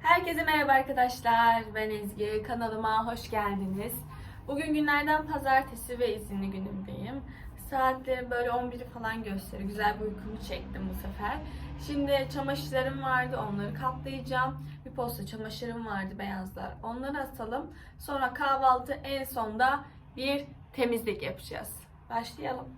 Herkese merhaba arkadaşlar. Ben Ezgi. Kanalıma hoş geldiniz. Bugün günlerden pazartesi ve izinli günümdeyim. Saatlerim böyle 11'i falan gösteriyor. Güzel bir uykumu çektim bu sefer. Şimdi çamaşırlarım vardı. Onları katlayacağım. Bir posta çamaşırım vardı beyazlar. Onları asalım. Sonra kahvaltı en sonda bir temizlik yapacağız. Başlayalım.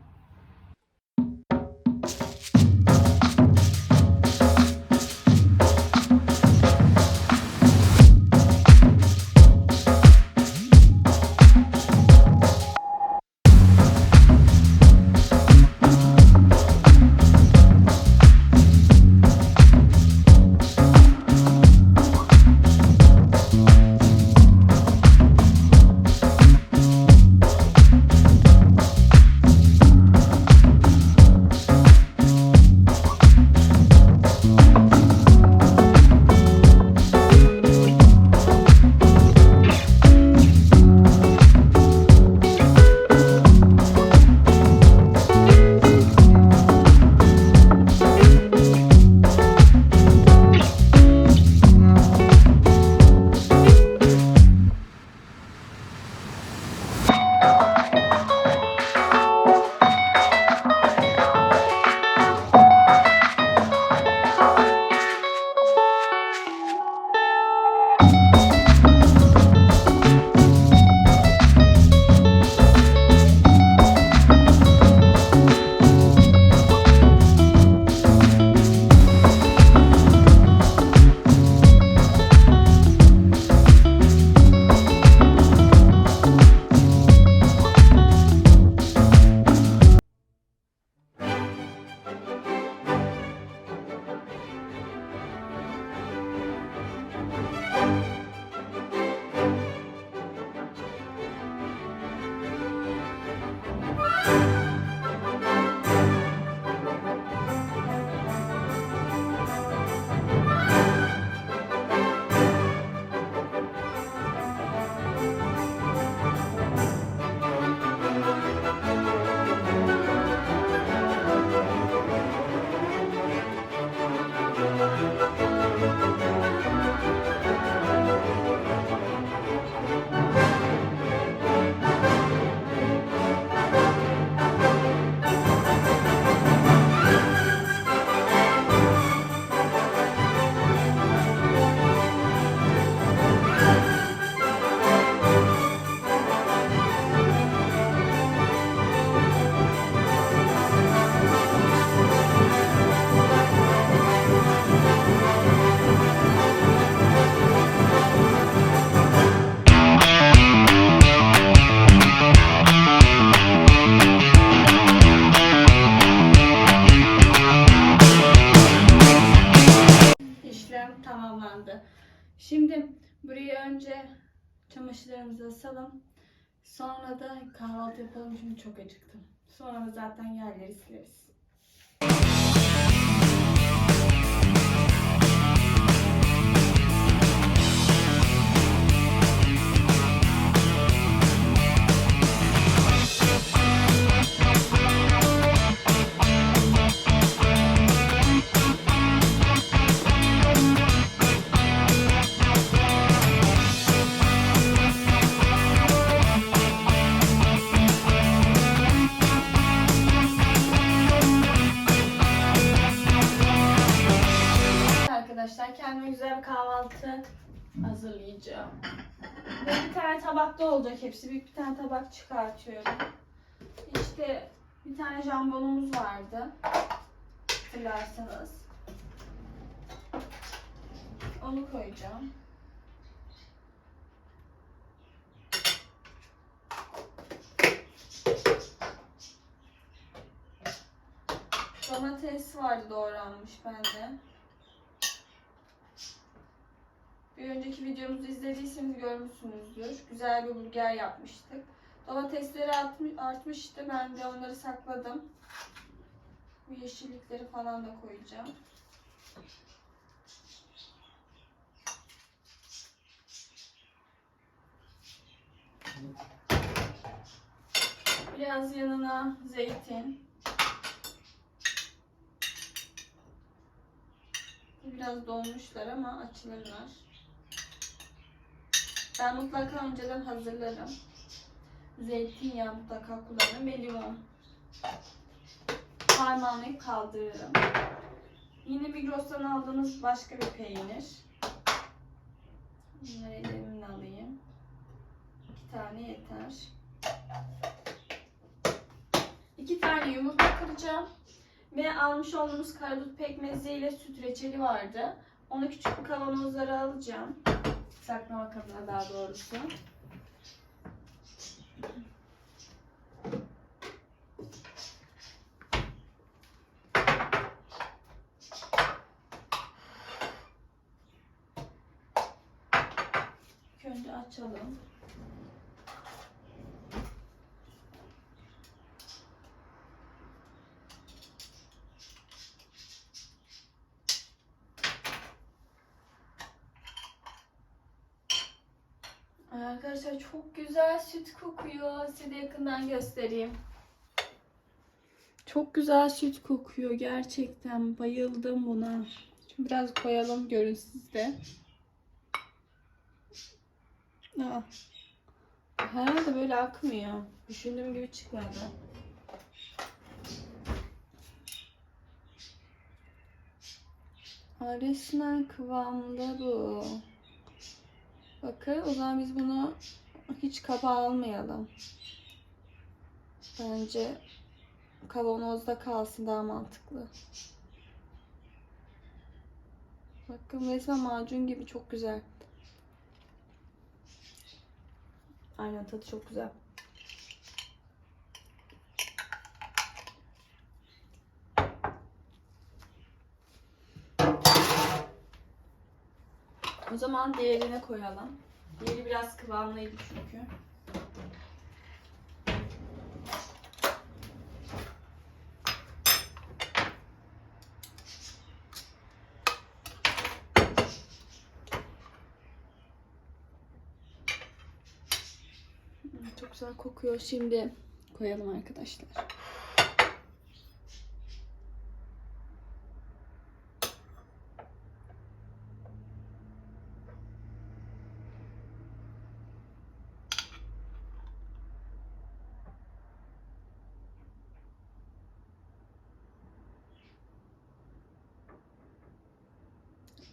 Şimdi çok acıktım. Sonra zaten yerleri sileriz. Tabak çıkartıyorum. İşte bir tane jambonumuz vardı. Hatırlarsanız. Onu koyacağım. Domates vardı doğranmış bende. Bir önceki videomuzu izlediyseniz görmüşsünüzdür. Güzel bir burger yapmıştık. Domatesleri artmış- artmıştı. Ben de onları sakladım. Bu yeşillikleri falan da koyacağım. Biraz yanına zeytin. Biraz dolmuşlar ama açılırlar. Ben mutlaka önceden hazırlarım. Zeytinyağı mutlaka kullanırım ve limon. Harmanlayıp kaldırırım. Yine Migros'tan aldığınız başka bir peynir. Bunları elimle alayım. İki tane yeter. İki tane yumurta kıracağım. Ve almış olduğumuz karadut pekmezi ile süt reçeli vardı. Onu küçük kavanozlara alacağım. Saklamak adına daha doğrusu. Önce açalım. Arkadaşlar çok güzel süt kokuyor. Size yakından göstereyim. Çok güzel süt kokuyor gerçekten. Bayıldım buna. Şimdi biraz koyalım görün siz Aa. Herhalde böyle akmıyor. Düşündüğüm gibi çıkmadı. Resmen kıvamlı bu. Bakın o zaman biz bunu hiç kaba almayalım. Bence kavanozda kalsın daha mantıklı. Bakın resmen macun gibi çok güzel. Aynen tadı çok güzel. O zaman diğerine koyalım. Diğeri biraz kıvamlıydı çünkü. Hmm, Çok güzel kokuyor. Şimdi koyalım arkadaşlar.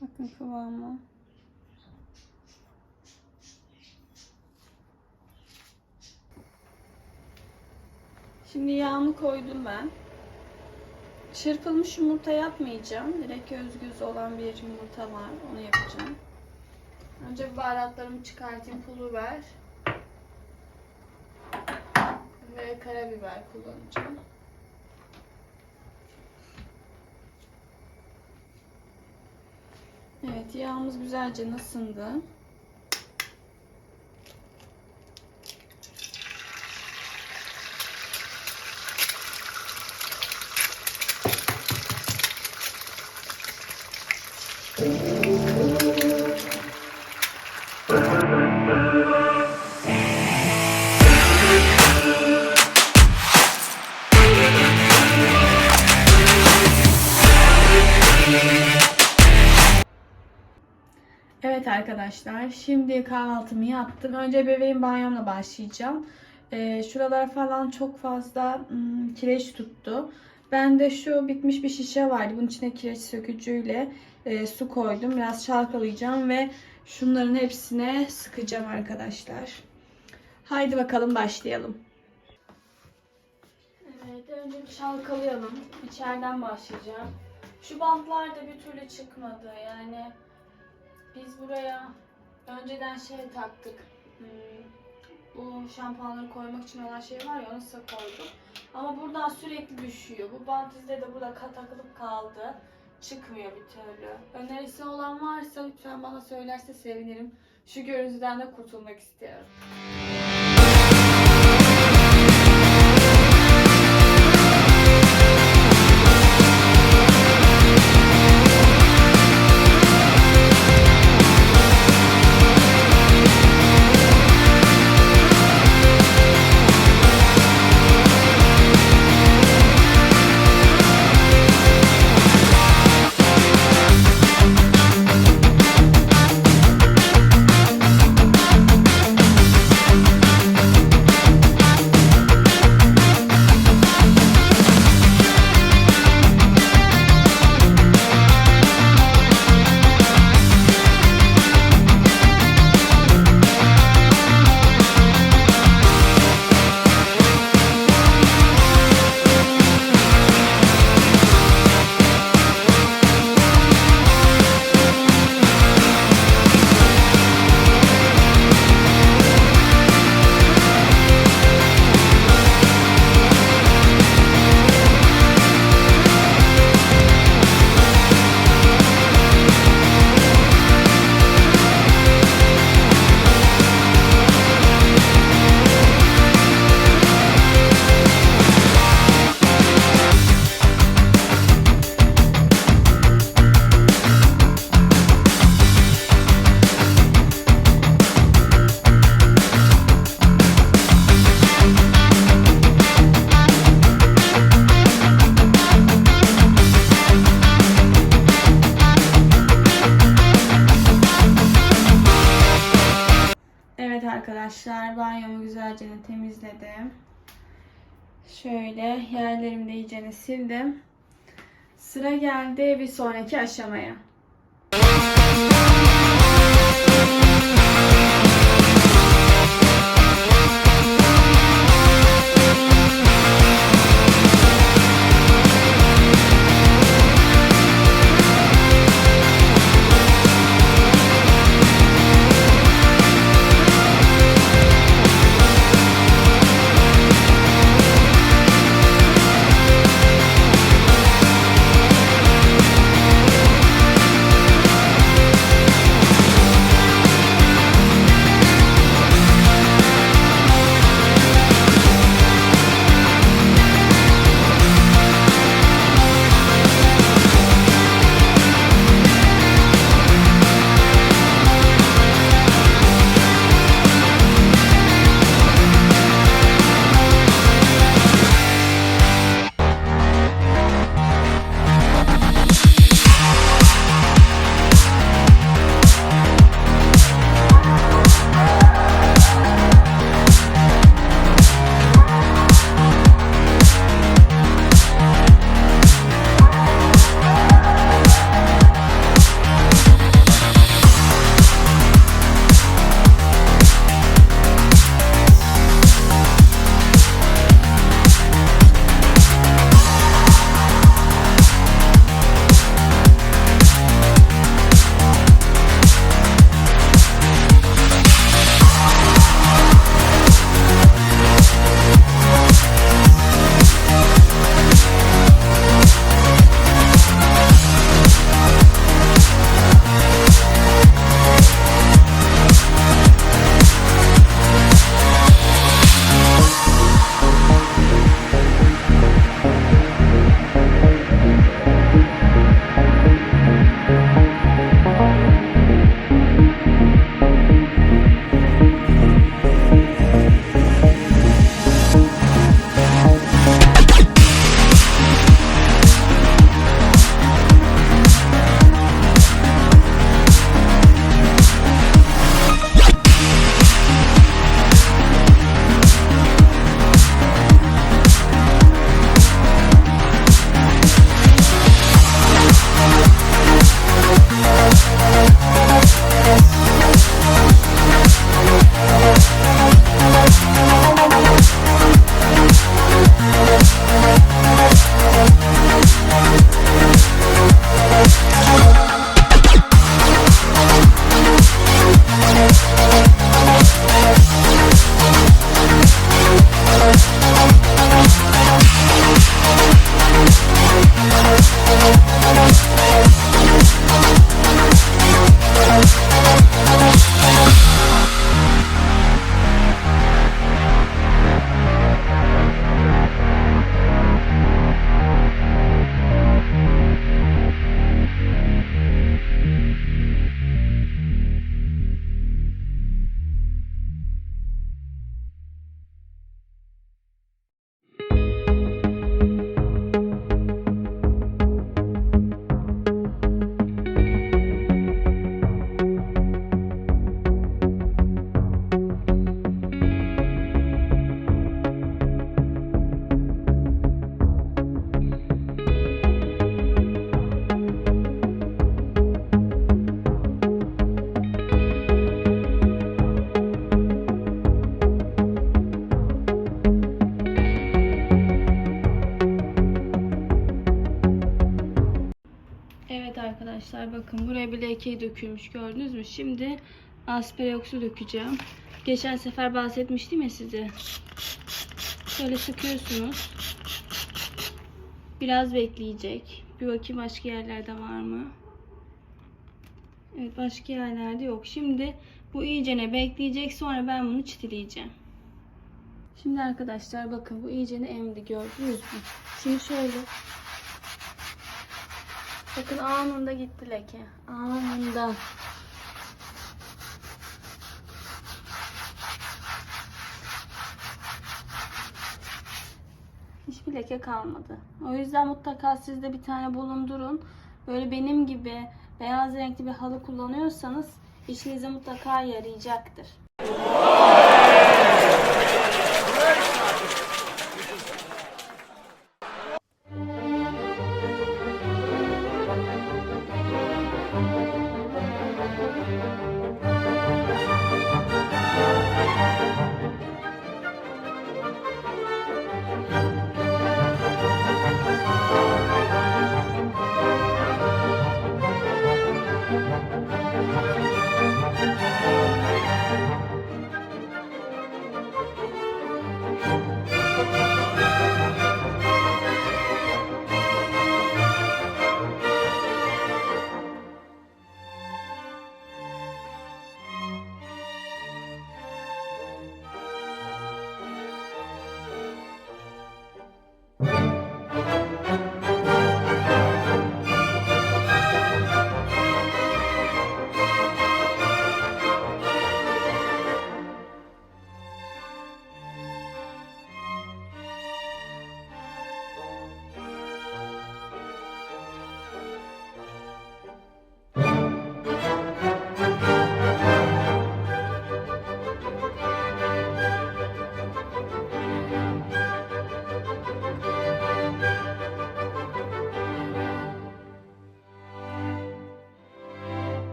Bakın kıvamı. Şimdi yağımı koydum ben. Çırpılmış yumurta yapmayacağım. Direkt özgüz olan bir yumurta var. Onu yapacağım. Önce baharatlarımı çıkartayım. Pul biber. Ve karabiber kullanacağım. Evet yağımız güzelce ısındı. Evet arkadaşlar şimdi kahvaltımı yaptım. Önce bebeğin banyomla başlayacağım. Ee, şuralar falan çok fazla ım, kireç tuttu. Ben de şu bitmiş bir şişe vardı. Bunun içine kireç sökücüyle e, su koydum. Biraz çalkalayacağım ve şunların hepsine sıkacağım arkadaşlar. Haydi bakalım başlayalım. Evet önce bir çalkalayalım. İçeriden başlayacağım. Şu bantlar da bir türlü çıkmadı. Yani biz buraya önceden şey taktık. Hmm, bu şampuanları koymak için olan şey var ya onu size koydum. Ama buradan sürekli düşüyor. Bu bant izleri de burada takılıp kaldı. Çıkmıyor bir türlü. Önerisi olan varsa lütfen bana söylerse sevinirim. Şu görüntüden de kurtulmak istiyorum. Şöyle yerlerimi de iyicene sildim. Sıra geldi bir sonraki aşamaya. Arkadaşlar bakın buraya bir leke dökülmüş gördünüz mü? Şimdi asperoksu dökeceğim. Geçen sefer bahsetmiştim ya size. Şöyle sıkıyorsunuz. Biraz bekleyecek. Bir bakayım başka yerlerde var mı? Evet başka yerlerde yok. Şimdi bu iyicene bekleyecek. Sonra ben bunu çitileyeceğim. Şimdi arkadaşlar bakın bu iyicene emdi gördünüz mü? Şimdi şöyle Bakın anında gitti leke. Anında. Hiçbir leke kalmadı. O yüzden mutlaka siz de bir tane bulundurun. Böyle benim gibi beyaz renkli bir halı kullanıyorsanız işinize mutlaka yarayacaktır.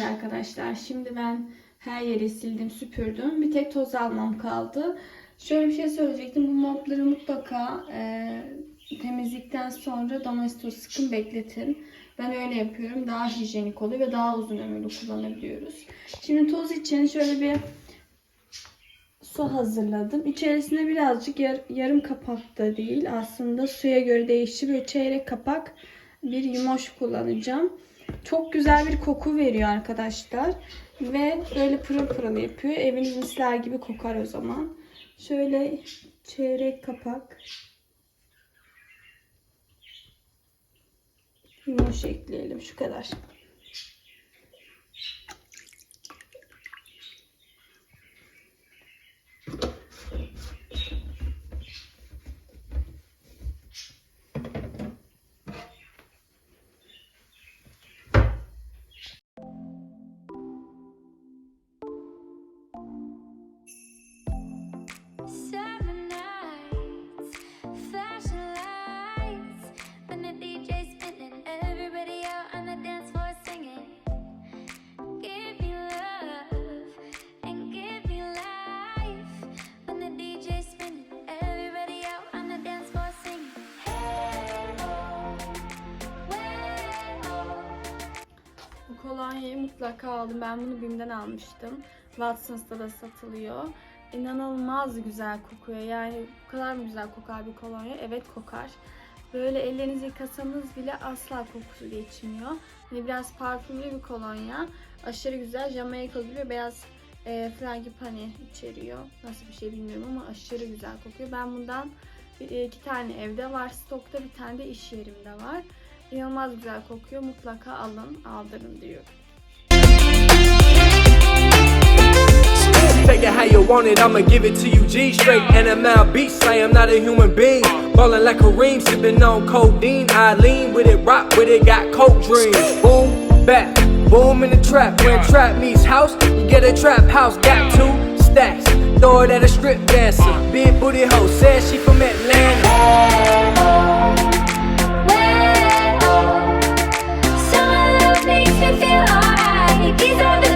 Evet arkadaşlar şimdi ben her yeri sildim süpürdüm. Bir tek toz almam kaldı. Şöyle bir şey söyleyecektim. Bu mopları mutlaka e, temizlikten sonra domestos sıkın bekletin. Ben öyle yapıyorum. Daha hijyenik oluyor ve daha uzun ömürlü kullanabiliyoruz. Şimdi toz için şöyle bir su hazırladım. İçerisine birazcık yar- yarım kapak da değil aslında suya göre değişir. Böyle çeyrek kapak bir yumoş kullanacağım. Çok güzel bir koku veriyor arkadaşlar. Ve böyle pırıl pırıl yapıyor. Eviniz misler gibi kokar o zaman. Şöyle çeyrek kapak yumoş ekleyelim. Şu kadar. Mutlaka aldım. Ben bunu BİM'den almıştım. Watson's'ta da satılıyor. İnanılmaz güzel kokuyor. Yani bu kadar mı güzel kokar bir kolonya? Evet kokar. Böyle ellerinizi yıkasanız bile asla kokusu geçmiyor. Hani biraz parfümlü bir kolonya. Aşırı güzel. Jamaikalı ve beyaz e, frangipani içeriyor. Nasıl bir şey bilmiyorum ama aşırı güzel kokuyor. Ben bundan e, iki tane evde var. Stokta bir tane de iş yerimde var. İnanılmaz güzel kokuyor. Mutlaka alın, aldırın diyorum. Take it how you want it, I'ma give it to you G straight. NML beat slay, I'm not a human being. Ballin' like Kareem, sippin' on codeine. I lean with it, rock with it, got coke dreams. Boom, back, boom in the trap. When trap meets house, you get a trap house. Got two stacks, throw it at a strip dancer. Big booty hoe, says she from Atlanta. These are the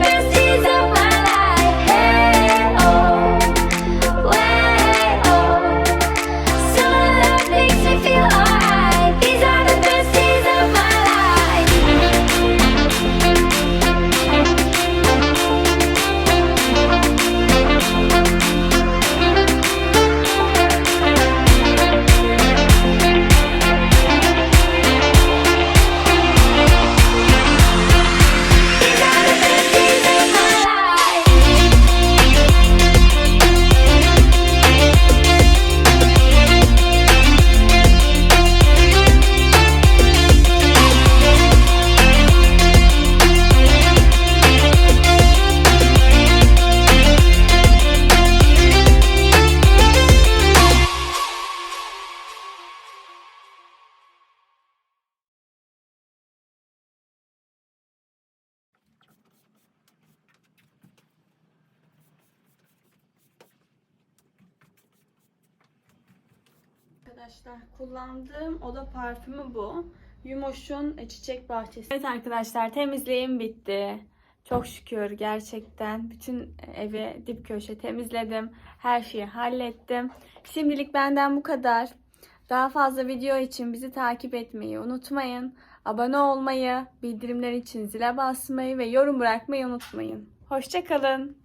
kullandığım oda parfümü bu. Yumoş'un e, çiçek bahçesi. Evet arkadaşlar temizliğim bitti. Çok şükür gerçekten bütün evi dip köşe temizledim. Her şeyi hallettim. Şimdilik benden bu kadar. Daha fazla video için bizi takip etmeyi unutmayın. Abone olmayı, bildirimler için zile basmayı ve yorum bırakmayı unutmayın. Hoşçakalın.